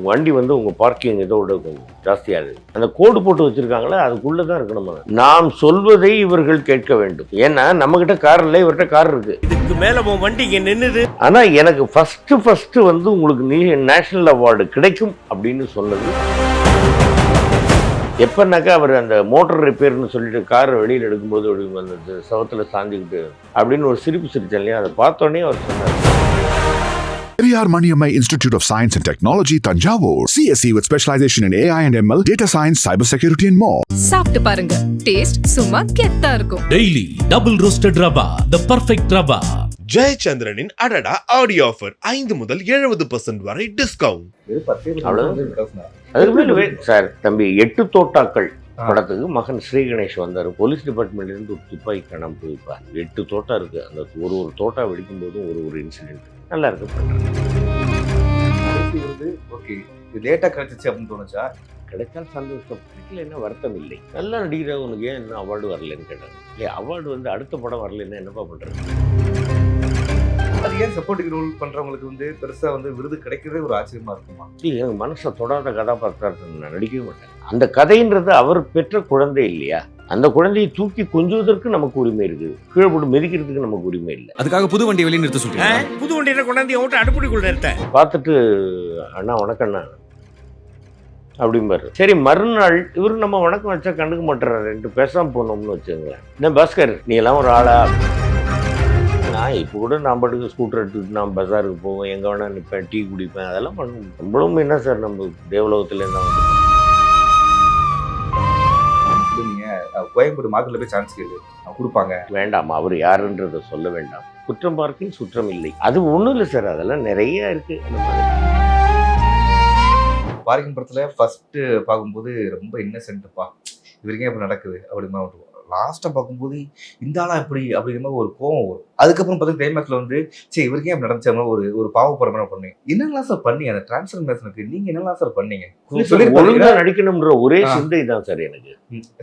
உங்க வண்டி வந்து உங்க பார்க்கிங் இதோட கொஞ்சம் ஜாஸ்தியாது அந்த கோடு போட்டு வச்சிருக்காங்களே அதுக்குள்ள தான் இருக்கணும் நாம் சொல்வதை இவர்கள் கேட்க வேண்டும். ஏன்னா நம்ம கிட்ட கார் இல்லை இவர்கிட்ட கார் இருக்கு. இதுக்கு மேல உன் வண்டி இங்க நின்னுது. ஆனா எனக்கு ஃபர்ஸ்ட் ஃபர்ஸ்ட் வந்து உங்களுக்கு நீ நேஷனல் அவார்டு கிடைக்கும் அப்படின்னு சொன்னது. எப்பன்னாக்கா அவர் அந்த மோட்டார் ரிப்பேர்னு சொல்லிட்டு கார் வெளியில் எடுக்கும்போது அந்த சவத்துல சாஞ்சிக்கிட்டு அப்படின்னு ஒரு சிரிப்பு சிரிச்சேன் இல்லையா? அதை பார்த்தோன்னே அவர் சொன்னார். Periyar Maniammai Institute of Science and Technology, Tanjavur. CSE with specialization in AI and ML, data science, cybersecurity, and more. சாப்பிட்டு பாருங்க டேஸ்ட் சும்மா கெத்தா இருக்கும் daily double roasted rava the perfect rava ஜெயச்சந்திரனின் அடடா ஆடியோ ஆஃபர் ஐந்து முதல் எழுபது பர்சன்ட் வரை டிஸ்கவுண்ட் சார் தம்பி எட்டு தோட்டாக்கள் படத்துக்கு மகன் ஸ்ரீ கணேஷ் வந்தார். போலீஸ் டிபார்ட்மெண்ட்ல இருந்து ஒரு துப்பாக்கி காணாம போயிருப்பார் எட்டு தோட்டா இருக்கு. அந்த ஒரு ஒரு தோட்டா வெடிக்கும் போதும் ஒரு ஒரு இன்சிடென்ட் நல்லா இருக்கு விருது ஓகே இது லேட்டா கிடைச்சிச்சு அப்படின்னு தோணுச்சா? கிடைச்சால் சந்தோஷம். கிடைக்கல என்ன வருத்தம் இல்லை. நல்லா நடிக்கிறவனுக்கு ஏன் இன்னும் அவார்டு வரலன்னு கேட்டாங்க இல்லையா அவார்டு வந்து அடுத்த படம் வரலன்னா என்னப்பா பண்றது? அது ஏன் சப்போர்ட்டிங் ரோல் பண்றவங்களுக்கு வந்து பெருசா வந்து விருது கிடைக்கிறதே ஒரு ஆச்சரியமா இருக்குமா? இல்லை, எனக்கு மனசை தொடாத கதாபாத்திரத்தை நான் நடிக்கவே மாட்டேன். அந்த கதைன்றது அவர் பெற்ற குழந்தை இல்லையா? அந்த குழந்தையை தூக்கி கொஞ்சுவதற்கு நமக்கு உரிமை இருக்குது. கீழே போட்டு மிதிக்கிறதுக்கு நமக்கு உரிமை இல்லை. அதுக்காக புது வண்டி வெளியே நிறுத்த ஆ? சொல்றீங்க புது வண்டியில கொண்டாந்து ஓட்ட அடுப்படிக்குள்ள நிறுத்த பார்த்துட்டு அண்ணா வணக்கண்ணா அப்படிம்பாரு. சரி மறுநாள் இவர் நம்ம வணக்கம் வச்சா கண்டுக்க மாட்டுறாரு. ரெண்டு பேசாம போனோம்னு வச்சுங்களேன் என்ன பாஸ்கர் நீ எல்லாம் ஒரு ஆளா? நான் இப்போ கூட நான் பாட்டுக்கு ஸ்கூட்டர் எடுத்துக்கிட்டு நான் பஜாருக்கு போவேன். எங்கே வேணா நிற்பேன் டீ குடிப்பேன். அதெல்லாம் பண்ணுவோம் நம்மளும் என்ன சார் நம்ம தேவலோகத்துல என்ன வந்து இது கோயம்புத்தூர் மார்க்கெட்ல போய் சான்ஸ் அவங்க கொடுப்பாங்க. வேண்டாம் அவர் யாருன்றதை சொல்ல வேண்டாம். குற்றம் பார்க்கின் சுற்றம் இல்லை. அது ஒன்றும் இல்லை சார். அதெல்லாம் நிறைய இருக்கு. அந்த மாதிரி. பாரிகம் படத்துல ஃபர்ஸ்ட் பார்க்கும்போது ரொம்ப இன்னசென்ட்ப்பா இவருக்கே இப்ப நடக்குது. அப்படிமா லாஸ்டா பார்க்கும்போது இந்த ஆளா இப்படி அப்படிங்கிற மாதிரி ஒரு கோவம் வரும். அதுக்கப்புறம் பார்த்தா கிளைமேக்ஸ்ல வந்து சரி இவருக்கே அப்படி நடந்துச்ச மாதிரி ஒரு ஒரு பாவப்படுற மாதிரி பண்ணீங்க என்னெல்லாம் சார் பண்ணீங்க? அந்த டிரான்ஸ்ஃபர்மேஷனுக்கு நீங்க என்னெல்லாம் சார் பண்ணீங்க? ஒழுங்கா நடிக்கணும்ன்ற ஒரே. சிந்தை தான் சார் எனக்கு.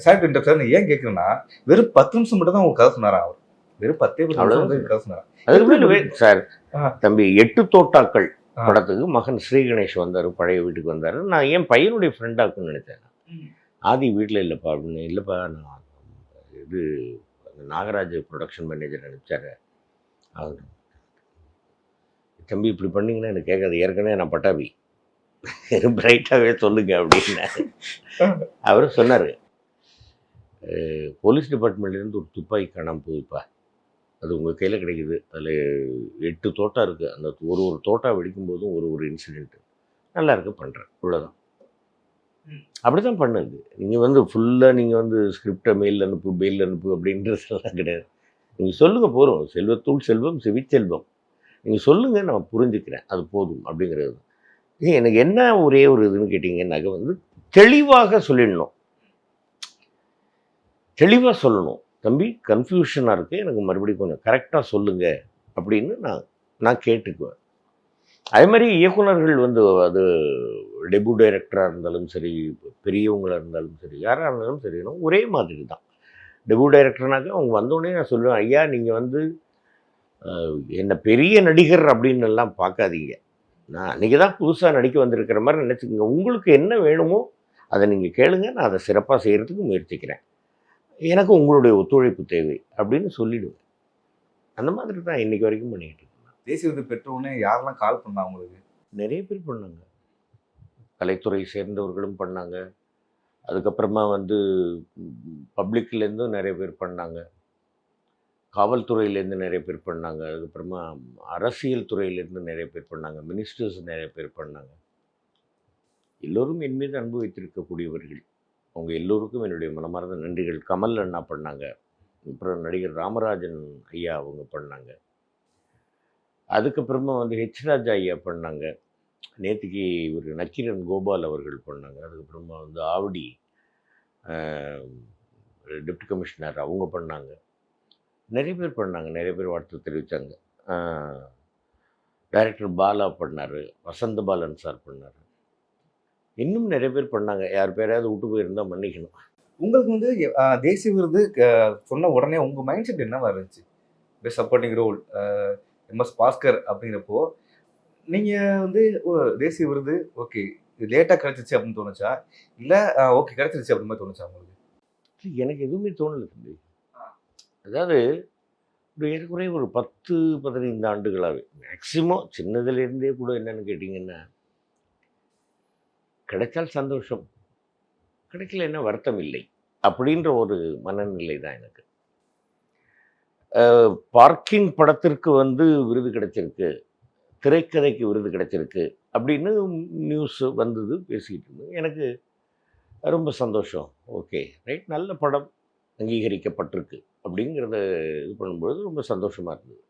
சார் இன்டர் ஏன் கேட்குறேன்னா வெறும் பத்து நிமிஷம் மட்டும் தான் உங்க கதை சொன்னாரா அவர்? வெறும் பத்தே நிமிஷம் கதை சொன்னாரா? அதுக்கு சார். தம்பி எட்டு தோட்டாக்கள். படத்துக்கு மகன் ஸ்ரீ கணேஷ் வந்தார் பழைய வீட்டுக்கு வந்தார். நான் என் பையனுடைய ஃப்ரெண்டாக்குன்னு நினைச்சேன். ம். ஆதி வீட்டில் இல்லைப்பா அப்படின்னு இல்லைப்பா நான் இது அந்த நாகராஜ் ப்ரொடக்ஷன் மேனேஜர் அனுப்பிச்சாரு. அவர். தம்பி இப்படி பண்ணிங்கன்னா எனக்கு கேட்காது. ஏற்கனவே நான் பட்டாபி. பிரைட்டாகவே சொல்லுங்க அப்படின்னு. அவர் சொன்னார். போலீஸ் டிபார்ட்மெண்ட்லேருந்து ஒரு துப்பாக்கி காணாமல் போகுதுப்பா. அது உங்கள் கையில் கிடைக்குது. அதில் எட்டு தோட்டா இருக்குது அந்த ஒரு ஒரு தோட்டா வெடிக்கும் போதும் ஒரு ஒரு இன்சிடெண்ட்டு நல்லா இருக்கு பண்ணுறேன் இவ்வளோதான் அப்படி தான் பண்ணுது. நீங்கள் வந்து ஃபுல்லாக நீங்கள் வந்து ஸ்கிரிப்டை மெயில் அனுப்பு மெயில் அனுப்பு அப்படின்றதெல்லாம் கிடையாது. நீங்கள் சொல்லுங்கள் போகிறோம் செல்வத்தூள் செல்வம் செவிச்செல்வம் நீங்கள் சொல்லுங்கள் நான் புரிஞ்சுக்கிறேன். அது போதும் அப்படிங்கிறது தான். எனக்கு என்ன ஒரே ஒரு இதுன்னு கேட்டிங்கன்னாக்க வந்து தெளிவாக சொல்லிடணும். தெளிவாக சொல்லணும். தம்பி கன்ஃபியூஷனாக இருக்குது எனக்கு மறுபடியும் கொஞ்சம் கரெக்டாக சொல்லுங்கள் அப்படின்னு நான் நான் கேட்டுக்குவேன். அதே மாதிரி இயக்குனர்கள் வந்து அது டெபு டைரக்டராக இருந்தாலும் சரி பெரியவங்களாக இருந்தாலும் சரி யாராக இருந்தாலும் சரி ஒரே மாதிரி தான் டெபு டைரக்டர்னாக்கா அவங்க வந்தோடனே நான் சொல்லுவேன் ஐயா நீங்கள் வந்து என்னை என்ன பெரிய நடிகர் அப்படின்னு எல்லாம் பார்க்காதீங்க. நான் அன்றைக்கி தான் புதுசாக நடிக்க வந்திருக்கிற மாதிரி நினச்சிக்கோங்க. உங்களுக்கு என்ன வேணுமோ அதை நீங்கள் கேளுங்க. நான் அதை சிறப்பாக செய்கிறதுக்கு முயற்சிக்கிறேன். எனக்கு உங்களுடைய ஒத்துழைப்பு தேவை. அப்படின்னு சொல்லிவிடுவேன் அந்த மாதிரி தான் இன்றைக்கி வரைக்கும் பண்ணிக்கிட்டு தேசிய விருது பெற்றவுடனே யாரெல்லாம் கால் பண்ணா உங்களுக்கு? நிறைய பேர் பண்ணாங்க. கலைத்துறை சேர்ந்தவர்களும் பண்ணாங்க. அதுக்கப்புறமா வந்து பப்ளிக்லேருந்தும் நிறைய பேர் பண்ணாங்க. காவல்துறையிலேருந்து நிறைய பேர் பண்ணாங்க. அதுக்கப்புறமா அரசியல் துறையிலேருந்து நிறைய பேர் பண்ணாங்க. மினிஸ்டர்ஸ் நிறைய பேர் பண்ணாங்க. எல்லோரும் என் மீது அன்பு வைத்திருக்கக்கூடியவர்கள். அவங்க எல்லோருக்கும் என்னுடைய மனமார்ந்த நன்றிகள். கமல் அண்ணா பண்ணாங்க. அப்புறம் நடிகர் ராமராஜன் ஐயா அவங்க பண்ணாங்க. அதுக்கப்புறமா வந்து ஹெச் ராஜா ஐயா பண்ணாங்க. நேற்றுக்கு இவர் நக்கீரன் கோபால் அவர்கள் பண்ணாங்க. அதுக்கப்புறமா வந்து ஆவடி டெப்டி கமிஷனர் அவங்க பண்ணாங்க. நிறைய பேர் பண்ணாங்க. நிறைய பேர் வாழ்த்து தெரிவித்தாங்க டைரக்டர் பாலா பண்ணார். வசந்த பாலன் சார் பண்ணார். இன்னும் நிறைய பேர் பண்ணாங்க. யார் பேரையாவது விட்டு போயிருந்தால் மன்னிக்கணும். உங்களுக்கு வந்து தேசிய விருது சொன்ன உடனே உங்கள் மைண்ட் செட் என்னவா இருந்துச்சு? Best supporting role M S Bhaskar அப்படிங்கிறப்போ நீங்க வந்து ஓ, தேசிய விருது ஓகே இது லேட்டா கிடைச்சிச்சு அப்படின்னு தோணுச்சா? இல்ல ஓகே கிடைச்சிருச்சு அப்படின்னு மாதிரி தோணுச்சா உங்களுக்கு? எனக்கு எதுவுமே தோணல தம்பி. அதாவது ஒரு ஏறக்குறைய ஒரு பத்து பதினைந்து ஆண்டுகளாகவே மேக்சிமம் சின்னதுலேருந்தே கூட என்னன்னு கேட்டிங்கன்னா கிடைச்சால் சந்தோஷம் கிடைக்கலன்னா வருத்தம் இல்லை அப்படின்ற ஒரு மனநிலை தான் எனக்கு. பார்க்கிங் படத்திற்கு வந்து விருது கிடைச்சிருக்கு. திரைக்கதைக்கு விருது கிடைச்சிருக்கு அப்படின்னு நியூஸ் வந்தது பேசிக்கிட்டு இருந்தது. எனக்கு ரொம்ப சந்தோஷம். ஓகே ரைட் நல்ல படம் அங்கீகரிக்கப்பட்டிருக்கு அப்படிங்கிறத இது பண்ணும்பொழுது ரொம்ப சந்தோஷமாக இருந்தது.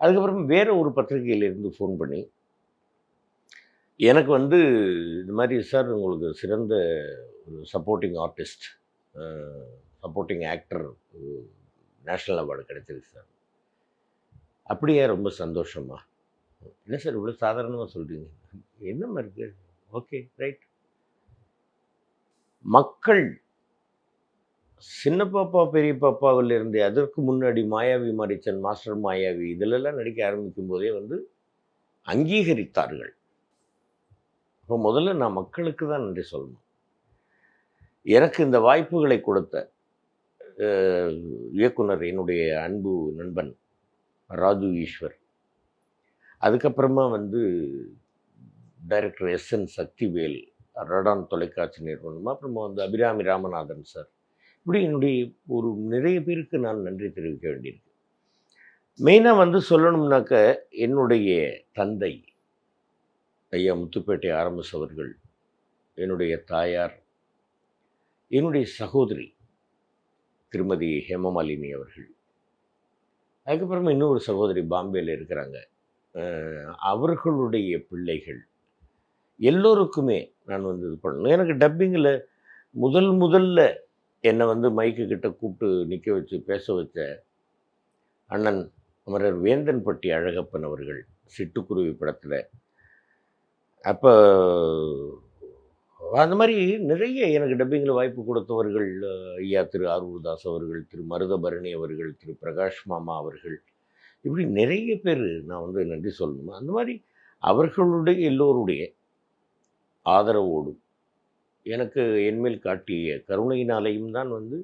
அதுக்கப்புறம் வேறு ஒரு பத்திரிகையிலேருந்து ஃபோன் பண்ணி எனக்கு வந்து இது மாதிரி சார் உங்களுக்கு சிறந்த ஒரு supporting artist supporting actor national award கிடைச்சிருக்கு சார். அப்படியே ரொம்ப சந்தோஷமா. என்ன சார் இவ்வளோ சாதாரணமாக சொல்கிறீங்க என்னம்மா இருக்குது ஓகே ரைட். மக்கள் சின்ன பாப்பா பெரிய பாப்பாவில் இருந்து அதற்கு முன்னாடி மாயாவி மாரிச்சன் மாஸ்டர் மாயாவி இதிலெல்லாம் நடிக்க ஆரம்பிக்கும் போதே வந்து அங்கீகரித்தார்கள். இப்போ முதல்ல நான் மக்களுக்கு தான் நன்றி சொல்லணும். எனக்கு இந்த வாய்ப்புகளை கொடுத்த இயக்குனர் என்னுடைய அன்பு நண்பன் ராஜு ஈஸ்வர். அதுக்கப்புறமா வந்து director S N Sakthivel Radaan தொலைக்காட்சி நிறுவனம் அப்புறமா வந்து அபிராமி ராமநாதன் சார். இப்படி என்னுடைய ஒரு நிறைய பேருக்கு நான் நன்றி தெரிவிக்க வேண்டியிருக்கு. மெயினாக வந்து சொல்லணும்னாக்க என்னுடைய தந்தை ஐயா முத்துப்பேட்டை ஆரம்பிச்சவர்கள் என்னுடைய தாயார் என்னுடைய சகோதரி திருமதி ஹேமமாலினி அவர்கள். அதுக்கப்புறமா இன்னொரு சகோதரி பாம்பேயில் இருக்கிறாங்க. அவர்களுடைய பிள்ளைகள். எல்லோருக்குமே நான் வந்து இது பண்ணணும். எனக்கு டப்பிங்கில் முதல் முதல்ல என்னை வந்து மைக்கு கிட்ட கூப்பிட்டு நிற்க வச்சு பேச வச்ச அண்ணன் அமரர் வேந்தன்பட்டி அழகப்பன் அவர்கள் சிட்டுக்குருவி படத்தில். அப்போ அந்த மாதிரி நிறைய எனக்கு டப்பிங்கில் வாய்ப்பு கொடுத்தவர்கள் ஐயா திரு ஆர்வதாஸ் அவர்கள் திரு மருதபரணி அவர்கள் திரு பிரகாஷ் மாமா அவர்கள் இப்படி நிறைய பேர் நான் வந்து நன்றி சொல்லணும். அந்த மாதிரி அவர்களுடைய எல்லோருடைய ஆதரவோடும் எனக்கு என்மேல் காட்டிய கருணையினாலையும் தான் வந்து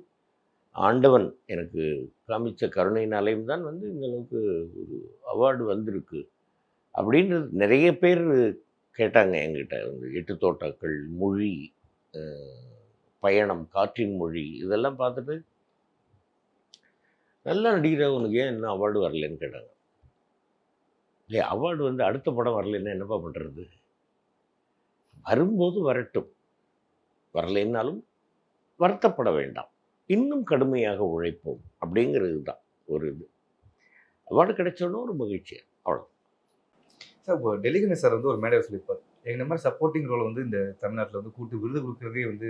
ஆண்டவன் எனக்கு காமிச்ச கருணையினாலையும் தான் வந்து இந்த அளவுக்கு ஒரு அவார்டு வந்திருக்கு. அப்படின்றது நிறைய பேர் கேட்டாங்க என்கிட்ட வந்து எட்டு தோட்டாக்கள் மொழி பயணம் காற்றின் மொழி இதெல்லாம் பார்த்துட்டு நல்லா நடிக்கிறவனுக்கு ஏன் இன்னும் அவார்டு வரலன்னு கேட்டாங்க. இல்லையா அவார்டு வந்து அடுத்த படம் வரலைன்னா என்னப்பா பண்ணுறது வரும்போது வரட்டும். வரலைன்னாலும் வருத்தப்பட வேண்டாம். இன்னும் கடுமையாக உழைப்போம் அப்படிங்கிறது தான் ஒரு இது. அவார்டு கிடைச்சோன்னா ஒரு மகிழ்ச்சி அவ்வளோ சார் டெலிகனி சார் வந்து ஒரு மேடையில் சொல்லியிருப்பார் இந்த மாதிரி சப்போர்ட்டிங் ரோல் வந்து இந்த தமிழ்நாட்டில் வந்து கூட்டு விருது கொடுக்குறதே வந்து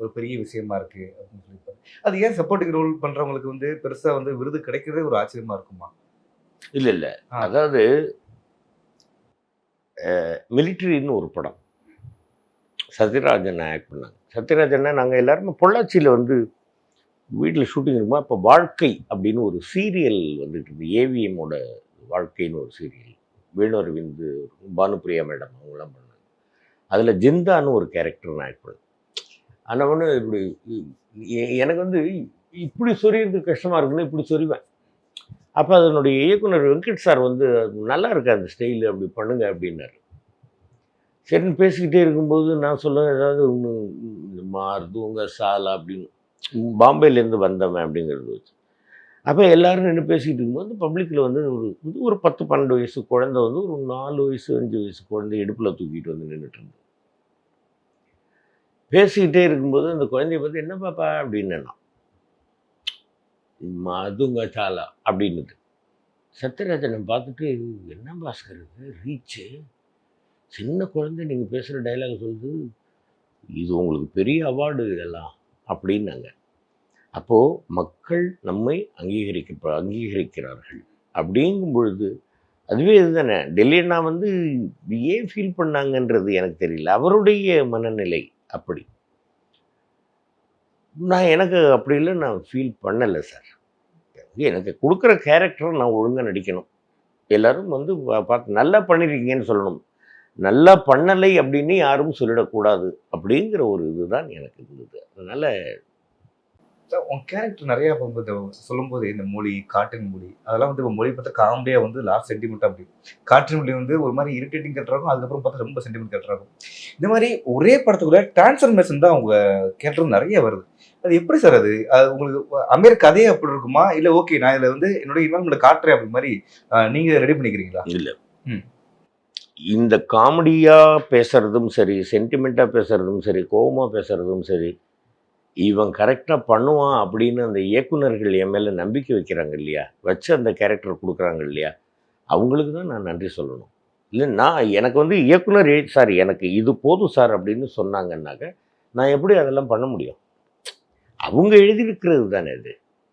ஒரு பெரிய விஷயமா இருக்கு அப்படின்னு சொல்லியிருப்பாரு அது ஏன் சப்போர்ட்டிங் ரோல் பண்றவங்களுக்கு வந்து பெருசா வந்து விருது கிடைக்கிறதே ஒரு ஆச்சரியமா இருக்குமா? இல்லை இல்லை. அதாவது மிலிட்ரின்னு ஒரு படம். சத்யராஜன் ஆக்ட் பண்ணாங்க. சத்யராஜன்னா நாங்கள் எல்லாருமே பொள்ளாச்சியில் வந்து வீட்டில் ஷூட்டிங் இருக்குமா இப்போ வாழ்க்கை அப்படின்னு ஒரு சீரியல் வந்துட்டு இருந்து ஏவிஎம்மோட வாழ்க்கைன்னு ஒரு சீரியல் வேணு விந்து பானுப்பிரியா மேடம் அவங்களாம் பண்ணாங்க. அதில் ஜிந்தான்னு ஒரு கேரக்டர் நான் ஆக்ட் பண்ணேன். ஆனால் ஒன்று இப்படி எ- எனக்கு வந்து இப்படி சொரியறதுக்கு கஷ்டமாக இருக்குன்னு இப்படி சொறிவேன். அப்போ அதனுடைய இயக்குனர் வெங்கட் சார் வந்து நல்லா இருக்கு அந்த ஸ்டைலு அப்படி பண்ணுங்க அப்படின்னாரு. சரின்னு பேசிக்கிட்டே இருக்கும்போது நான் சொல்லுவேன் ஏதாவது ஒன்று இந்த மார்தூங்க சாலா அப்படின்னு. பாம்பேலேருந்து வந்தவன் அப்படிங்கிறது வச்சு. அப்போ எல்லாரும் நின்று பேசிக்கிட்டு இருக்கும்போது பப்ளிக்கில் வந்து ஒரு வந்து ஒரு பத்து பன்னெண்டு வயசு குழந்தை வந்து ஒரு நாலு வயசு அஞ்சு வயசு குழந்தை இடுப்பில் தூக்கிட்டு வந்து நின்றுட்டு இருந்தது. பேசிக்கிட்டே இருக்கும்போது அந்த குழந்தைய பார்த்து என்ன பாப்பா? அப்படின்னு நான் மதுங்க சாலா அப்படின்னுது. சத்யராஜனை பார்த்துட்டு என்ன பாஸ்கர் இது? ரீச்சு? சின்ன குழந்தை நீங்கள் பேசுகிற டைலாக் சொல்லுது இது உங்களுக்கு பெரிய அவார்டு இதெல்லாம் அப்படின்னாங்க. அப்போது மக்கள் நம்மை அங்கீகரிக்க அங்கீகரிக்கிறார்கள். அப்படிங்கும் பொழுது அதுவே இதுதானே? டெல்லி அண்ணா வந்து ஏன் ஃபீல் பண்ணாங்கன்றது எனக்கு தெரியல. அவருடைய மனநிலை அப்படி. நான் எனக்கு அப்படி இல்லை நான் ஃபீல் பண்ணலை சார் எனக்கு கொடுக்குற கேரக்டரை நான் ஒழுங்காக நடிக்கணும். எல்லாரும் வந்து பார்த்து நல்லா பண்ணியிருக்கீங்கன்னு சொல்லணும். நல்லா பண்ணலை அப்படின்னு யாரும் சொல்லிடக்கூடாது அப்படிங்கிற ஒரு இதுதான் எனக்கு இருந்தது. அதனால் உன் கேரக்டர் நிறைய இப்போ சொல்லும்போது இந்த மொழி காற்றின் மொழி அதெல்லாம் வந்து இப்போ மொழி பார்த்தா காமெடியாக வந்து லாஸ்ட் சென்டிமெண்ட்டாக அப்படி காற்றின் மொழி வந்து ஒரு மாதிரி இரிட்டேட்டிங் இருக்கும் அதுக்கப்புறம் பார்த்தா ரொம்ப சென்டிமெண்ட் இருக்கும். இந்த மாதிரி ஒரே படத்துக்குள்ள டிரான்ஸ்ஃபர்மேஷன் தான் உங்க கேரக்டர் நிறைய வருது. அது எப்படி சார் அது? அது உங்களுக்கு அமைற கதையே அப்படி இருக்குமா? இல்லை ஓகே நான் இதில் வந்து என்னோட இன்வால்மெண்ட் காட்டுறேன் அப்படி மாதிரி அஹ், நீங்க ரெடி பண்ணிக்கிறீங்களா? இல்லை. இந்த காமெடியாக பேசுறதும் சரி சென்டிமெண்ட்டாக பேசுறதும் சரி கோவமாக பேசுறதும் சரி இவன் கரெக்டாக பண்ணுவான் அப்படின்னு அந்த இயக்குனர்கள் என் மேலே நம்பிக்கை வைக்கிறாங்க இல்லையா? வச்சு அந்த கேரக்டர் கொடுக்குறாங்க இல்லையா? அவங்களுக்கு தான் நான் நன்றி சொல்லணும். இல்லை நான் எனக்கு வந்து இயக்குனர் சார் எனக்கு இது போதும் சார் அப்படின்னு சொன்னாங்கன்னாக்க நான் எப்படி அதெல்லாம் பண்ண முடியும்? அவங்க எழுதியிருக்கிறது தானே இது.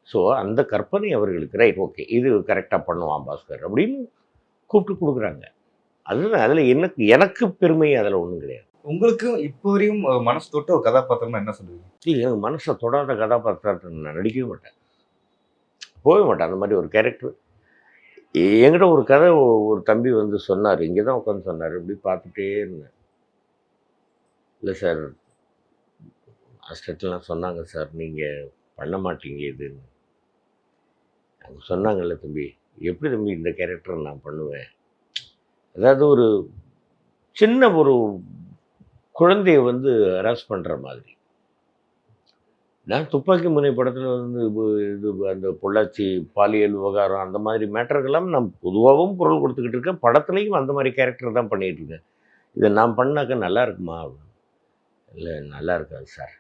ஸோ அந்த கற்பனை அவர்களுக்கு ரைட் ஓகே இது கரெக்டாக பண்ணுவான் பாஸ்கர் அப்படின்னு கூப்பிட்டு கொடுக்குறாங்க. அதுதான் அதில் எனக்கு எனக்கு பெருமை அதில் ஒன்றும் கிடையாது. உங்களுக்கு இப்போ வரையும் மனசு தொட்ட ஒரு கதாபாத்திரமா என்ன சொல்லுவீங்க? இல்லை எனக்கு மனசை தொடாத கதாபாத்திரத்தை நான் நடிக்கவே மாட்டேன். போகவே மாட்டேன். அந்த மாதிரி ஒரு கேரக்டர் என்கிட்ட ஒரு கதை ஒரு தம்பி வந்து சொன்னார். இங்கே தான் உட்காந்து சொன்னார். இப்படி பார்த்துட்டே இருந்தேன். இல்லை சார் அஸ்டட்லாம் சொன்னாங்க சார் நீங்கள் பண்ண மாட்டீங்க இதுன்னு. அவங்க சொன்னாங்கல்ல தம்பி எப்படி தம்பி இந்த கேரக்டர் நான் பண்ணுவேன்? அதாவது ஒரு சின்ன ஒரு குழந்தைய வந்து அரெஸ்ட் பண்ணுற மாதிரி. நான் துப்பாக்கி முனை படத்தில் வந்து இது- அந்த பொள்ளாச்சி பாலியல் விவகாரம் அந்த மாதிரி மேட்டருக்கெல்லாம் நான் பொதுவாகவும் குரல் கொடுத்துக்கிட்டு இருக்கேன். படத்துலையும் அந்த மாதிரி கேரக்டர் தான் பண்ணிகிட்டு இருக்கேன். இதை நான் பண்ணாக்க நல்லா இருக்குமா? இல்லை நல்லா இருக்காது சார்.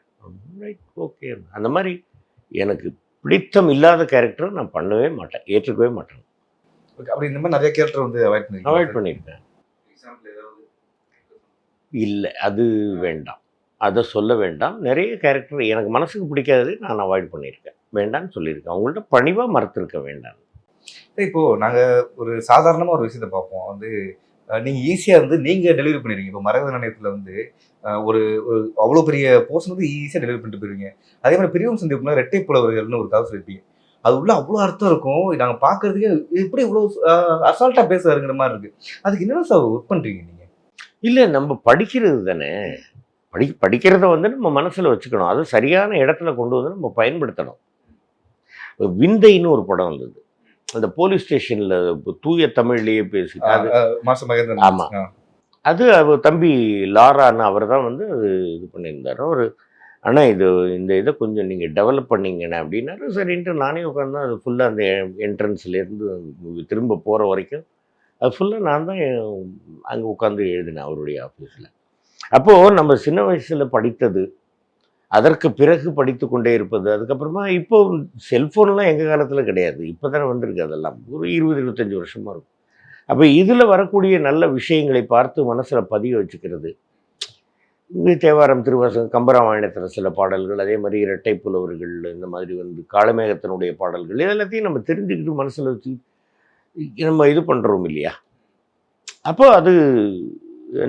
ரைட் ஓகே அந்த மாதிரி எனக்கு பிடித்தம் இல்லாத கேரக்டர் நான் பண்ணவே மாட்டேன். ஏற்றுக்கவே மாட்டேன். Okay, அப்படி இந்த மாதிரி நிறைய கேரக்டர் வந்து அவாய்ட் பண்ணிருக்கீங்க. அவாய்ட் பண்ணியிருக்கேன் இல்லை. அது வேண்டாம். அதை சொல்ல வேண்டாம். நிறைய கேரக்டர் எனக்கு மனசுக்கு பிடிக்காதது நான் அவாய்ட் பண்ணியிருக்கேன். வேண்டாம்னு சொல்லியிருக்கேன். அவங்கள்ட்ட பணிவாக மறுத்திருக்க வேண்டாம். இப்போது நாங்கள் ஒரு சாதாரணமாக ஒரு விஷயத்தை பார்ப்போம். வந்து நீங்கள் ஈஸியாக வந்து நீங்கள் டெலிவரி பண்ணிடுறீங்க. இப்போ மரகத நிலையத்தில் வந்து ஒரு ஒரு அவ்வளோ பெரிய போர்ஷன் வந்து ஈஸியாக டெலிவரி பண்ணிட்டு போயிருவீங்க. அதே மாதிரி பிரிவும் சந்திப்புனா ரெட்டை புலவர்கள்னு ஒரு கதை சொல்லியிருப்பீங்க. அது உள்ள அவ்வளோ அர்த்தம் இருக்கும். நாங்கள் பார்க்குறதுக்கே எப்படி இவ்வளோ அசால்ட்டாக பேசுறாருங்கிற மாதிரி இருக்குது அதுக்கு என்னென்ன சார் ஒர்க் பண்ணுறீங்க நீங்கள் இல்லை நம்ம படிக்கிறது தானே. படி படிக்கிறத வந்து நம்ம மனசில் வச்சுக்கணும். அது சரியான இடத்துல கொண்டு வந்து நம்ம பயன்படுத்தணும். விந்தைன்னு ஒரு படம் வந்தது. அந்த போலீஸ் ஸ்டேஷனில் தூய தமிழ்லேயே பேசி அது மாசம் மகேந்திரன். ஆமா. ஆ. அது அவர் தம்பி லாரான்னு அவர் தான் வந்து அது இது பண்ணியிருந்தார். அவர் ஆனால் இது இந்த இதை கொஞ்சம் நீங்கள் டெவலப் பண்ணீங்கண்ணே அப்படின்னாரு. சரின்ட்டு நானே உட்காந்து அது ஃபுல்லாக அந்த என்ட்ரன்ஸ்லேருந்து திரும்ப போகிற வரைக்கும் அது ஃபுல்லாக நான் தான் அங்கே உட்காந்து எழுதினேன் அவருடைய ஆஃபீஸில் அப்போது நம்ம சின்ன வயசில் படித்தது அதற்கு பிறகு படித்து கொண்டே இருப்பது அதுக்கப்புறமா இப்போ செல்ஃபோன்லாம் எங்கள் காலத்தில் கிடையாது. இப்போ தானே வந்திருக்கு அதெல்லாம். ஒரு இருபது இருபத்தஞ்சி வருஷமாக இருக்கும். அப்போ இதில் வரக்கூடிய நல்ல விஷயங்களை பார்த்து மனசில் பதிய வச்சுக்கிறது. தேவாரம் திருவாசகம் கம்பராமாயணத்தில் சில பாடல்கள் அதே மாதிரி இரட்டை புலவர்கள் இந்த மாதிரி வந்து காளமேகத்தினுடைய பாடல்கள் இது எல்லாத்தையும் நம்ம தெரிஞ்சுக்கிட்டு மனசில் வச்சு நம்ம இது பண்ணுறோம் இல்லையா? அப்போ அது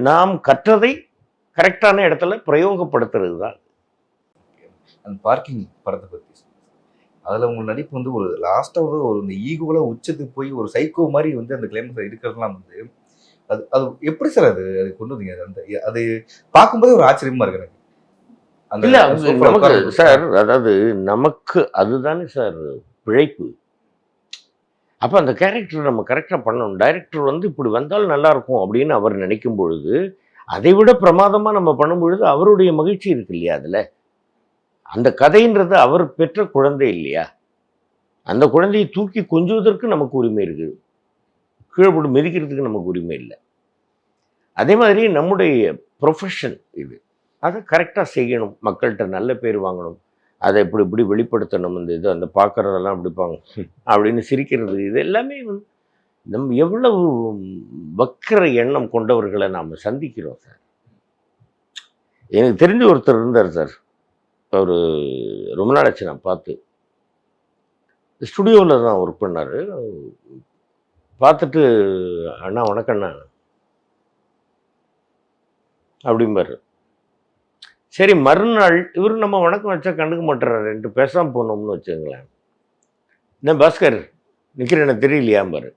நாம் கற்றதை கரெக்டான இடத்துல பிரயோகப்படுத்துறது தான் அந்த பார்க்கிங் படத்தை சொல்லுங்க. அதுல உங்க நடிப்பு வந்து ஒரு லாஸ்டா வந்து ஒரு இந்த ஈகோல உச்சத்துக்கு போய் ஒரு சைக்கோ மாதிரி வந்து அந்த கிளைமேக்ஸ் இருக்கிறதுலாம் வந்து அது அது எப்படி சார் அது? அது கொண்டு வந்தீங்க? அந்த அது பார்க்கும்போதே ஒரு ஆச்சரியமா இருக்கு எனக்கு. இல்லை. சார் அதாவது நமக்கு அதுதானே சார் பிழைப்பு. அப்போ அந்த கேரக்டர் நம்ம கரெக்டாக பண்ணணும். டைரக்டர் வந்து இப்படி வந்தால் நல்லாயிருக்கும் அப்படின்னு அவர் நினைக்கும் பொழுது அதை விட பிரமாதமாக நம்ம பண்ணும் பொழுது அவருடைய மகிழ்ச்சி இருக்கு இல்லையா அதில்? அந்த கதைன்றது அவர் பெற்ற குழந்தை இல்லையா? அந்த குழந்தையை தூக்கி கொஞ்சுவதற்கு நமக்கு உரிமை இருக்குது. கீழே போட்டு மிதிக்கிறதுக்கு நமக்கு உரிமை இல்லை. அதே மாதிரி நம்முடைய ப்ரொஃபஷன் இது. அதை கரெக்டாக செய்யணும். மக்கள்கிட்ட நல்ல பேர் வாங்கணும். அதை இப்படி இப்படி வெளிப்படுத்தணும் இந்த இது அந்த பார்க்குறதெல்லாம் அப்படிப்பாங்க அப்படின்னு சிரிக்கிறது. இது எல்லாமே வந்து நம் எவ்வளவு வக்கிற எண்ணம் கொண்டவர்களை நாம் சந்திக்கிறோம் சார். எனக்கு தெரிஞ்ச ஒருத்தர் இருந்தார் சார். அவர் ரொம்ப நாளாச்சு நான் பார்த்து. ஸ்டுடியோவில் தான் ஒர்க் பண்ணார். பார்த்துட்டு அண்ணா வணக்கம் அண்ணா அப்படிம்பாரு. சரி மறுநாள் இவர் நம்ம வணக்கம் வச்சா கண்டுக்க மாட்டுறாரு. ரெண்டு பேசாமல் போனோம்னு வச்சுங்களேன் என்ன பாஸ்கர் நிற்கிறேன்னு தெரியலையாம்பாரு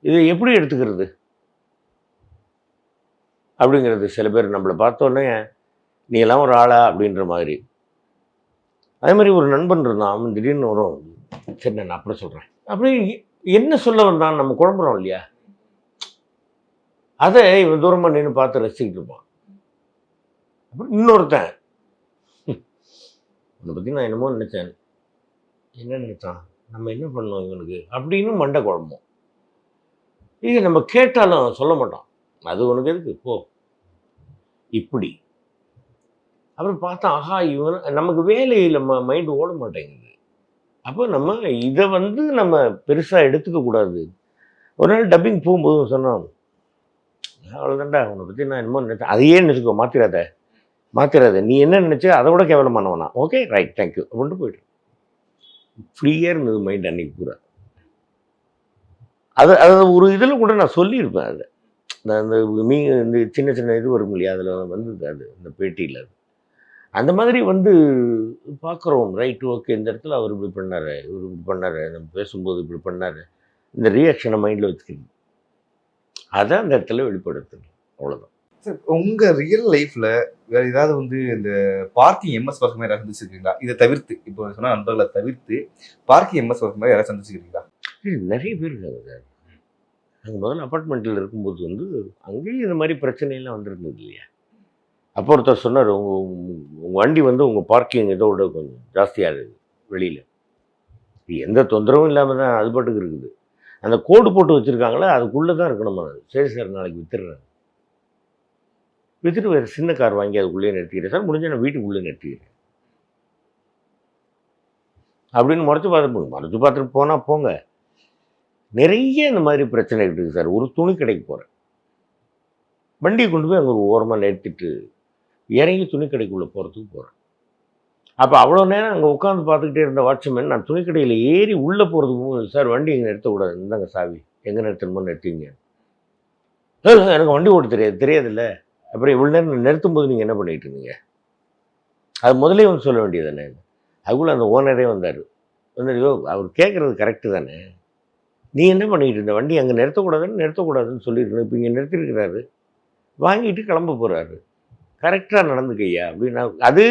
இதை எப்படி எடுத்துக்கிறது? அப்படிங்கிறது சில பேர் நம்மளை பார்த்தோன்னே நீ எல்லாம் ஒரு ஆளா? அப்படின்ற மாதிரி. அதே மாதிரி ஒரு நண்பன் இருந்தான் அவன் திடீர்னு வரும். சரி நான் அப்புறம் சொல்கிறேன் அப்படி என்ன சொல்ல வந்தான்? நம்ம குழம்புறோம் இல்லையா? அதை இவன் தூரமாக நின்று பார்த்து ரசிக்கிட்டு இருப்பான். அப்புறம் இன்னொருத்தன். உன்னை பற்றி நான் என்னமோ நினச்சேன். என்ன நினைச்சான்? நம்ம என்ன பண்ணோம் இவனுக்கு? அப்படின்னு மண்டை குழம்பும். இது நம்ம கேட்டாலும் சொல்ல மாட்டோம் அது உனக்கு எதுக்கு? போ. இப்படி. அப்புறம் பார்த்தா ஆஹா இவன் நமக்கு வேலையில் நம்ம மைண்டு ஓட மாட்டேங்குது. அப்போ நம்ம இதை வந்து நம்ம பெருசாக எடுத்துக்க கூடாது. ஒரு நாள் டப்பிங் போகும்போது சொன்னான் அவ்வளோதான்டா உன்னை பற்றி நான் என்னமோ நினைச்சேன். அதையே நினச்சிக்கோ மாற்றிடாத மாத்திராது. நீ என்ன நினச்சோ அதை விட கேவலமானவனா ஓகே ரைட் தேங்க்யூ அப்படின்ட்டு போயிட்டு ஃப்ரீயாக இருந்தது மைண்ட் அன்னைக்கு பூரா. அது அது ஒரு இதில் கூட நான் சொல்லியிருப்பேன் அதை. நான் இந்த மீ இந்த சின்ன சின்ன இது வரும் இல்லையா? அதில் வந்தது அது இந்த பேட்டியில் அது. அந்த மாதிரி வந்து பார்க்குறோம். ரைட் ஓகே இந்த இடத்துல அவர் இப்படி பண்ணார். இவர் இப்படி பண்ணார். நம்ம பேசும்போது இப்படி பண்ணார். இந்த ரியாக்ஷனை மைண்டில் வச்சுக்கணும். அதை அந்த இடத்துல வெளிப்படுத்தணும். அவ்வளோதான் உங்க ரியல் லைஃப்ல வேற ஏதாவது வந்து இந்த பார்க்கிங் எம்எஸ் ஒர்க் மாதிரி யாராவது சந்திச்சிருக்கீங்களா? இதை தவிர்த்து இப்போ சொன்ன நண்பர்களை தவிர்த்து பார்க்கிங் எம்எஸ் ஒர்க் மாதிரி யாராவது சந்திச்சிருக்கீங்களா? நிறைய பேர் இருக்காங்க சார். நாங்கள் முதல்ல அப்பார்ட்மெண்ட்டில் இருக்கும்போது வந்து அங்கேயும் இந்த மாதிரி பிரச்சனையெல்லாம் வந்திருந்தது இல்லையா? அப்போ ஒருத்தர் சொன்னார் உங்கள் உங்கள் வண்டி வந்து உங்கள் பார்க்கிங் இதோட கொஞ்சம் ஜாஸ்தியாக இருக்குது வெளியில். இது எந்த தொந்தரவும் இல்லாமல் தான் அது பாட்டுக்கு இருக்குது. அந்த கோடு போட்டு வச்சுருக்காங்களே அதுக்குள்ளே தான் இருக்கணும்? சரி சார் நாளைக்கு வித்துடுறேன். வித்துட்டு வேறு சின்ன கார் வாங்கி அதுக்குள்ளேயே நிறுத்திக்கிறேன் சார் முடிஞ்ச நான் வீட்டுக்குள்ளே நிறுத்திக்கிறேன் அப்படின்னு முறைச்சு பார்த்து முறைச்சி பார்த்துட்டு போனால் போங்க. நிறைய இந்த மாதிரி பிரச்சனை இருக்குது சார். ஒரு துணி கடைக்கு போகிறேன் வண்டியை கொண்டு போய் அங்கே ஒரு ஓரமாக நிறுத்திட்டு இறங்கி துணி கடைக்குள்ளே போகிறதுக்கு போகிறேன் அப்போ அவ்வளோ நேரம் அங்கே உட்காந்து பார்த்துக்கிட்டே இருந்த வாட்ச்மேன் நான் துணி கடையில் ஏறி உள்ளே போகிறதுக்கு சார் வண்டி இங்கே நிறுத்தக்கூடாது. இந்தாங்க சாவி. எங்கே நிறுத்தணுமோ நிறுத்திங்க எனக்கு வண்டி ஓட்ட தெரியாது. தெரியாதுல்ல. அப்புறம் இவ்வளோ நேரம் நிறுத்தும் போது நீங்கள் என்ன பண்ணிகிட்டு இருந்தீங்க? அது முதலே வந்து சொல்ல வேண்டியது தானே? அதுக்குள்ளே அந்த ஓனரே வந்தார். வந்து அவர் கேட்குறது கரெக்டு தானே? நீ என்ன பண்ணிக்கிட்டு இருந்த? வண்டி அங்கே நிறுத்தக்கூடாதுன்னு நிறுத்தக்கூடாதுன்னு சொல்லியிருக்கணும் இப்போ இங்கே நிறுத்திருக்கிறாரு. வாங்கிட்டு கிளம்ப போகிறாரு கரெக்டாக நடந்துக்கையா அப்படின்னா அது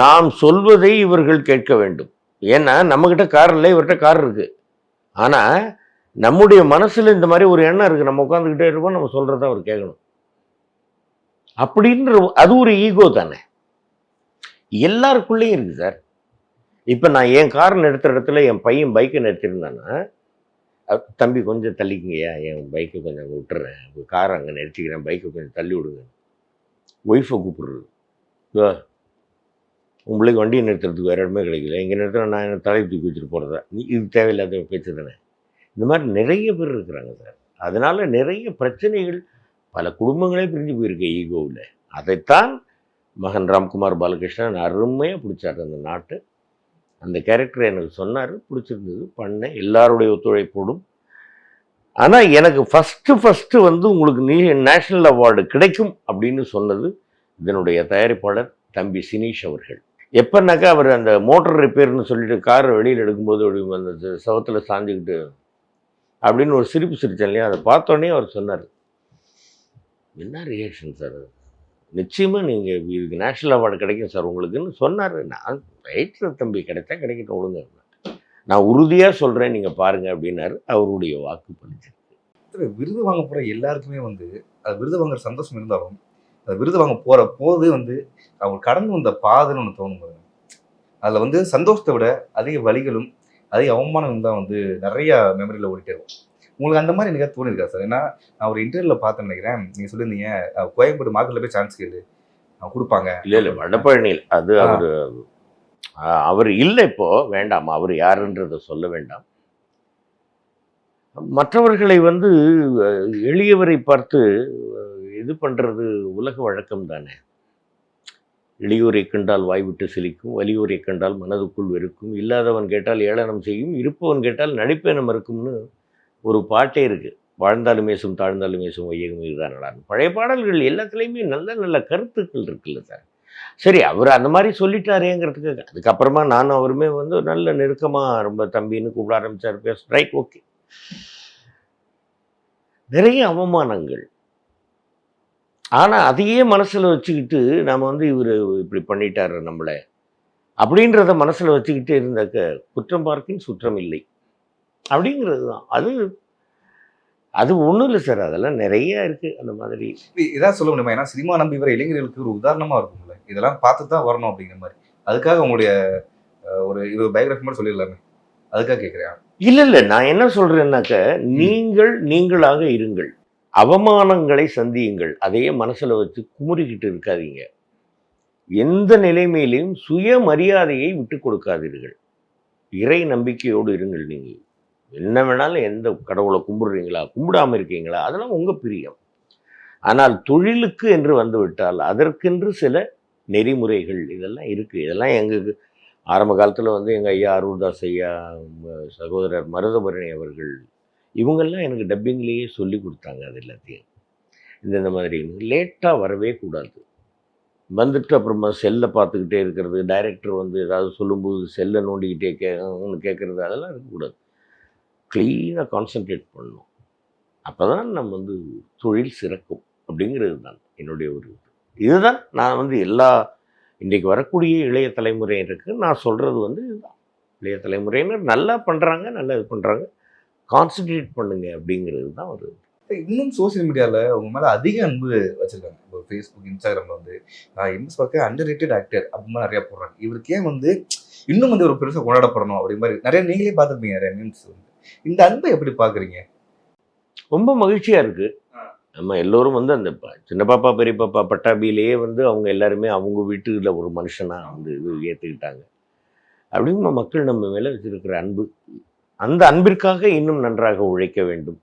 நாம் சொல்வதை இவர்கள் கேட்க வேண்டும். ஏன்னா நம்மக்கிட்ட கார் இல்லை இவர்கிட்ட கார் இருக்குது ஆனால் நம்முடைய மனசில் இந்த மாதிரி ஒரு எண்ணம் இருக்குது நம்ம உட்காந்துக்கிட்டே இருப்போம் நம்ம சொல்கிறத அவர் கேட்கணும். அப்படின்ற அது ஒரு ஈகோ தானே. எல்லாருக்குள்ளேயும் இருக்குது சார். இப்போ நான் என் கார் நிறுத்துற இடத்துல என் பையன் பைக்கை நிறுத்திருந்தான்னா தம்பி கொஞ்சம் தள்ளிக்குங்கய்யா என் பைக்கை கொஞ்சம் அங்கே விட்டுறேன். காரை அங்கே நிறுத்திக்கிறேன். பைக்கை கொஞ்சம் தள்ளி விடுங்க. ஒய்ஃபை கூப்பிடுறது. உங்களுக்கு வண்டியை நிறுத்துறதுக்கு வேறு இடமே கிடைக்கல. இங்கே நிறுத்தினா நான் என்ன தலை தூக்கி வச்சுட்டு போகிறதா நீ இது தேவையில்லாத பேச்சு தானே. இந்த மாதிரி நிறைய பேர் இருக்கிறாங்க சார். அதனால் நிறைய பிரச்சனைகள் பல குடும்பங்களே பிரிஞ்சு போயிருக்கு ஈகோவில். அதைத்தான் மகன் ராம்குமார் பாலகிருஷ்ணன் அருமையாக பிடிச்சார் அந்த நாட்டு. அந்த கேரக்டர் எனக்கு சொன்னார் பிடிச்சிருந்தது பண்ணேன். எல்லாருடைய ஒத்துழைப்போடும். ஆனால் எனக்கு ஃபஸ்ட்டு ஃபஸ்ட்டு வந்து உங்களுக்கு நீ நேஷ்னல் அவார்டு கிடைக்கும் அப்படின்னு சொன்னது இதனுடைய தயாரிப்பாளர் தம்பி சினீஷ் அவர்கள். எப்போனாக்கா அவர் அந்த மோட்டர் ரிப்பேர்னு சொல்லிட்டு காரை வெளியில் எடுக்கும்போது அப்படி அந்த சவத்தில் சாஞ்சுக்கிட்டு அப்படின்னு ஒரு சிரிப்பு சிரிச்சேன் இல்லையா? அதை பார்த்தோன்னே அவர் சொன்னார். என்ன ரியாக்ஷன் சார் அது? நிச்சயமாக நீங்கள் இதுக்கு நேஷ்னல் அவார்டு கிடைக்கும் சார் உங்களுக்குன்னு சொன்னார். நான் ரைட்டில் தம்பி கிடைச்சா கிடைக்கட்டும் ஒழுங்க நான் உறுதியாக சொல்கிறேன் நீங்கள் பாருங்கள் அப்படின்னாரு. அவருடைய வாக்கு பளிச்சு விருது வாங்க போகிற எல்லாருக்குமே வந்து அது விருது வாங்குற சந்தோஷம் இருந்தாலும் அந்த விருது வாங்க போகிற போது வந்து அவங்க கடந்து வந்த பாதைன்னு ஒன்று தோணும் பாருங்க. வந்து சந்தோஷத்தை விட அதிக வழிகளும் அதிக அவமானங்களும் தான் வந்து நிறையா மெமரியில் ஓடிட்டே இருக்கும். உங்களுக்கு அந்த மாதிரி எனக்கு தோணிருக்கா சார்? ஏன்னா நான் ஒரு இன்டர்வியூல பார்த்தேன்னு நினைக்கிறேன். நீங்க சொல்லியிருந்தீங்க கோயம்பேடு மார்க்கெட்ல போய் சான்ஸ் கேளு. கொடுப்பாங்க. இல்லை இல்லை வடபழனியில் அது. அவர் அவர் இல்லை இப்போ. வேண்டாம் அவர் யாருன்றதை சொல்ல வேண்டாம். மற்றவர்களை வந்து எளியவரை பார்த்து இது பண்ணுறது உலக வழக்கம் தானே. எளியோரை கண்டால் வாய்விட்டு சிலிக்கும் வலியோரை கண்டால் மனதுக்குள் வெறுக்கும். இல்லாதவன் கேட்டால் ஏளனம் செய்யும். இருப்பவன் கேட்டால் நடிப்பேனம் இருக்கும்னு ஒரு பாட்டே இருக்குது வாழ்ந்தாலும் மேசும் தாழ்ந்தாலும் மேசும் வையகம் இதுதான் பழைய பாடல்கள் எல்லாத்துலேயுமே நல்ல நல்ல கருத்துக்கள் இருக்குல்ல சார். சரி அவர் அந்த மாதிரி சொல்லிட்டாரேங்கிறதுக்கு அதுக்கப்புறமா நானும் அவருமே வந்து நல்ல நெருக்கமாக ரொம்ப தம்பின்னு கூப்பிட ஆரம்பிச்சார் பேச ரைட் ஓகே நிறைய அவமானங்கள். ஆனால் அதையே மனசில் வச்சுக்கிட்டு நாம் வந்து இவர் இப்படி பண்ணிட்டார் நம்மளை. அப்படின்றத மனசில் வச்சுக்கிட்டு இருந்தாக்க குற்றம் பார்க்கின் சுற்றம் இல்லை. அப்படிங்கிறது தான் அது அது ஒன்றும் இல்லை சார். அதெல்லாம் நிறைய இருக்குது அந்த மாதிரி. இது- இதான் சொல்ல முடியுமா? ஏன்னா சினிமா நம்பி வர இளைஞர்களுக்கு ஒரு உதாரணமா இருக்கும்ல. இதெல்லாம் பார்த்து தான் வரணும் அப்படிங்கிற மாதிரி. அதுக்காக உங்களுடைய ஒரு இது பயோகிராஃபி மாதிரி சொல்லிடலாமே. அதுக்காக கேட்குறேன். இல்லை இல்லை. நான் என்ன சொல்கிறேன்னாக்க நீங்கள் நீங்களாக இருங்கள். அவமானங்களை சந்தியுங்கள். அதையே மனசில் வச்சு குமுறிக்கிட்டு இருக்காதீங்க. எந்த நிலைமையிலையும் சுயமரியாதையை விட்டு கொடுக்காதீர்கள். இறை நம்பிக்கையோடு இருங்கள் நீங்கள் என்ன வேணாலும் எந்த கடவுளை கும்பிடுறீங்களா? கும்பிடாம இருக்கீங்களா? அதெல்லாம் உங்கள் பிரியம். ஆனால் தொழிலுக்கு என்று வந்து விட்டால் அதற்கென்று சில நெறிமுறைகள் இதெல்லாம் இருக்குது இதெல்லாம் எங்களுக்கு ஆரம்ப காலத்தில் வந்து எங்கள் ஐயா அருள்தாஸ் ஐயா சகோதரர் மருதபரணி அவர்கள் இவங்கெல்லாம் எனக்கு டப்பிங்லேயே சொல்லி கொடுத்தாங்க அது எல்லாத்தையும். இந்த இந்த மாதிரி லேட்டாக வரவே கூடாது. வந்துட்டு அப்புறமா செல்லை பார்த்துக்கிட்டே இருக்கிறது டைரக்டர் வந்து ஏதாவது சொல்லும்போது செல்லை நோண்டிக்கிட்டே கே கேட்குறது அதெல்லாம் இருக்கக்கூடாது. க்ளீனாக கான்சென்ட்ரேட் பண்ணணும் அப்போ தான் நம்ம வந்து தொழில் சிறக்கும் அப்படிங்கிறது தான் என்னுடைய ஒரு இது. இதுதான் நான் வந்து எல்லா இன்றைக்கு வரக்கூடிய இளைய தலைமுறையினருக்கு நான் சொல்கிறது வந்து இதுதான். இளைய தலைமுறையினர் நல்லா பண்ணுறாங்க நல்லா இது பண்ணுறாங்க கான்சென்ட்ரேட் பண்ணுங்க அப்படிங்கிறது தான் ஒரு இன்னும் சோஷியல் மீடியாவில் அவங்க மேலே அதிக அன்பு வச்சுருக்காங்க. இப்போ ஃபேஸ்புக் இன்ஸ்டாகிராமில் வந்து எம்எஸ் பார்க்க அண்டர் ரேட்டட் ஆக்டர் அப்படின்னு நிறையா போடுறாங்க. இவருக்கு ஏன் வந்து இன்னும் வந்து ஒரு பெருசாக கொண்டாடப்படணும் அப்படி மாதிரி நிறைய நீங்களே பார்த்துருப்பீங்க நிறைய மீன்ஸ் வந்து. இந்த அன்பை எப்படி பாக்குறீங்க ரொம்ப மகிழ்ச்சியாக இருக்குது நம்ம எல்லோரும் வந்து அந்த சின்ன பாப்பா பெரிய பாப்பா பட்டாபியிலேயே வந்து அவங்க எல்லாருமே அவங்க வீட்டுல ஒரு மனுஷனாக வந்து இது ஏற்றுக்கிட்டாங்க அப்படிங்கிற மக்கள் நம்ம மேலே வச்சிருக்கிற அன்பு அந்த அன்பிற்காக இன்னும் நன்றாக உழைக்க வேண்டும்.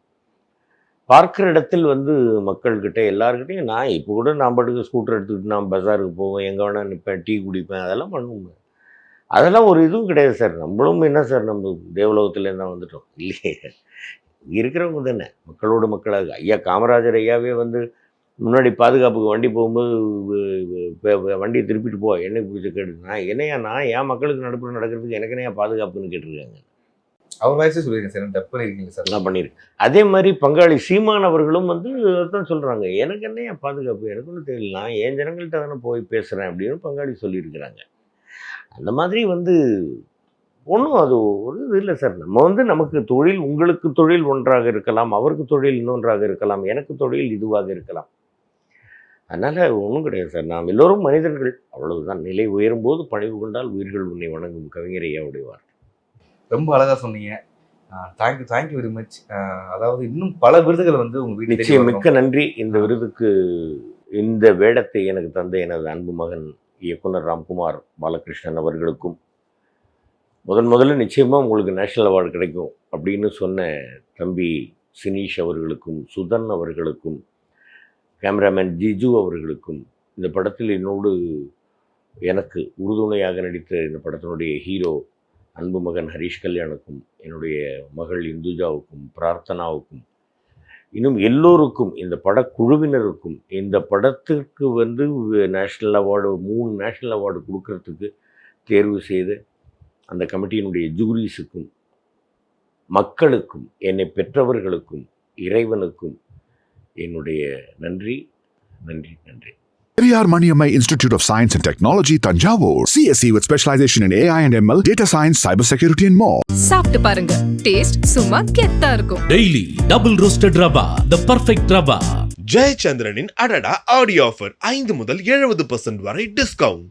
பார்க்குற இடத்தில் வந்து மக்கள்கிட்ட எல்லாருக்கிட்டையும் நான் இப்போ கூட நான் பாட்டுக்கு ஸ்கூட்டர் எடுத்துக்கிட்டு நான் பஜாருக்கு போவேன் எங்கே வேணால் நிற்பேன் டீ குடிப்பேன் அதெல்லாம் பண்ணுவேன். அதெல்லாம் ஒரு இதுவும் கிடையாது சார். நம்மளும் என்ன சார் நம்ம தேவலோகத்துலேருந்து தான் வந்துட்டோம். இல்லையே. இருக்கிறவங்க தானே. மக்களோட மக்களாக. ஐயா காமராஜர் ஐயாவே வந்து முன்னாடி பாதுகாப்புக்கு வண்டி போகும்போது வண்டியை திருப்பிட்டு போ என்னை பிடிச்ச கேட்டு நான் என்னையா நான் என் மக்களுக்கு நடுப்புற நடக்கிறதுக்கு எனக்கு என்னையா பாதுகாப்புன்னு கேட்டிருக்காங்க. அவர் வயசே சொல்லிருக்கேன் சார். தப்பு பண்ணிருக்கீங்க சார். நான் பண்ணியிருக்கேன் அதே மாதிரி பங்காளி சீமான் அவர்களும் வந்து அதான் சொல்கிறாங்க எனக்கு என்னையா பாதுகாப்பு? எனக்கு ஒன்றும் தெரியல. நான் என் ஜனங்கள்கிட்ட தானே போய் பேசுகிறேன் அப்படின்னு பங்காளி சொல்லியிருக்கிறாங்க. அந்த மாதிரி வந்து ஒன்றும் அது ஒரு இது இல்லை சார். நம்ம வந்து நமக்கு தொழில் உங்களுக்கு தொழில் ஒன்றாக இருக்கலாம் அவருக்கு தொழில் இன்னொன்றாக இருக்கலாம் எனக்கு தொழில் இதுவாக இருக்கலாம். அதனால் ஒன்றும் கிடையாது சார். நாம் எல்லோரும் மனிதர்கள். அவ்வளவுதான். நிலை உயரும் போது பணிவு கொண்டால் உயிர்கள் உன்னை வணங்கும் கவிஞர் ஐயாவுடைய வார்த்தை. ரொம்ப அழகா சொன்னீங்க. தேங்க்யூ தேங்க்யூ வெரி மச் அதாவது இன்னும் பல விருதுகள் வந்து உங்க வீட்டு நிச்சயம். மிக்க நன்றி. இந்த விருதுக்கு இந்த வேடத்தை எனக்கு தந்த எனது அன்பு மகன் இயக்குனர் ராம்குமார் பாலகிருஷ்ணன் அவர்களுக்கும் முதன் முதல்ல நிச்சயமாக உங்களுக்கு நேஷனல் அவார்டு கிடைக்கும் அப்படின்னு சொன்ன தம்பி சினீஷ் அவர்களுக்கும் சுதன் அவர்களுக்கும் கேமராமேன் ஜிஜு அவர்களுக்கும் இந்த படத்தில் என்னோடு எனக்கு உறுதுணையாக நடித்த இந்த படத்தினுடைய ஹீரோ அன்பு மகன் ஹரிஷ் கல்யாணுக்கும் என்னுடைய மகள் இந்துஜாவுக்கும் பிரார்த்தனாவுக்கும் இன்னும் எல்லோருக்கும் இந்த படக்குழுவினருக்கும் இந்த படத்திற்கு வந்து நேஷ்னல் அவார்டு மூணு நேஷ்னல் அவார்டு கொடுக்கறதுக்கு தேர்வு செய்த அந்த கமிட்டியினுடைய ஜூரிஸுக்கும் மக்களுக்கும் என்னை பெற்றவர்களுக்கும் இறைவனுக்கும் என்னுடைய நன்றி நன்றி நன்றி. Periyar Maniammai Institute of Science and Technology, Tanjavur. CSE with specialization in AI and ML, data science, cybersecurity, and more. சாப்பிட்டு பாருங்க டேஸ்ட் சும்மா கெத்தா இருக்கும் daily double roasted rava the perfect rava ஜெயச்சந்திரனின் அடடா ஆடியோ ஆஃபர் ஐந்து முதல் எழுபது பர்சன்ட் வரை டிஸ்கவுண்ட்